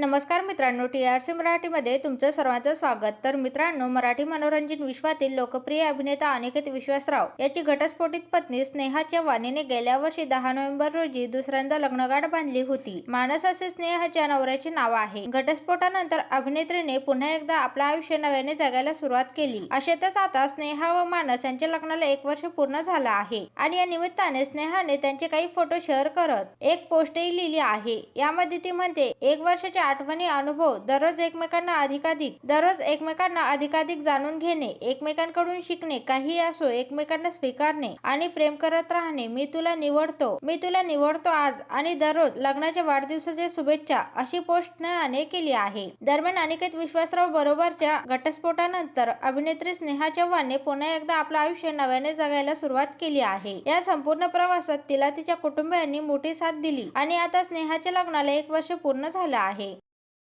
नमस्कार मित्रांनो T R C मराठीमध्ये तुमचं सर्वांचं स्वागत. तर मित्रांनो मराठी मनोरंजन विश्वातील लोकप्रिय अभिनेता अनिकेत विश्वासराव याची घटस्फोटित पत्नी स्नेहाच्या वाणीने गेल्या वर्षी दहा नोव्हेंबर रोजी दुसऱ्यांदा लग्नगाठ बांधली होती. मानस असे स्नेहाच्या नवऱ्याचे नाव आहे. घटस्फोटानंतर अभिनेत्रीने पुन्हा एकदा आपलं आयुष्य नव्याने जगायला सुरुवात केली. अशातच आता स्नेहा व मानस यांच्या लग्नाला एक वर्ष पूर्ण झालं आहे आणि या निमित्ताने स्नेहाने त्यांचे काही फोटो शेअर करत एक पोस्टही लिहिली आहे. यामध्ये ती म्हणते एक वर्षाच्या आठवणी अनुभव दररोज एकमेकांना अधिकाधिक दररोज एकमेकांना अधिकाधिक जाणून घेणे एकमेकांकडून शिकणे काही असो एकमेकांना स्वीकारणे आणि प्रेम करत राहणे. मी तुला निवडतो मी तुला निवडतो आज आणि दररोज लग्नाच्या वाढदिवसाच्या शुभेच्छा अशी पोस्ट नयाने केली आहे. दरम्यान अनिकेत विश्वासराव बरोबरच्या घटस्फोटानंतर अभिनेत्री स्नेहा चव्हाणने पुन्हा एकदा आपलं आयुष्य नव्याने जगायला सुरुवात केली आहे. या संपूर्ण प्रवासात तिला तिच्या कुटुंबियांनी मोठी साथ दिली आणि आता स्नेहाच्या लग्नाला एक वर्ष पूर्ण झालं आहे.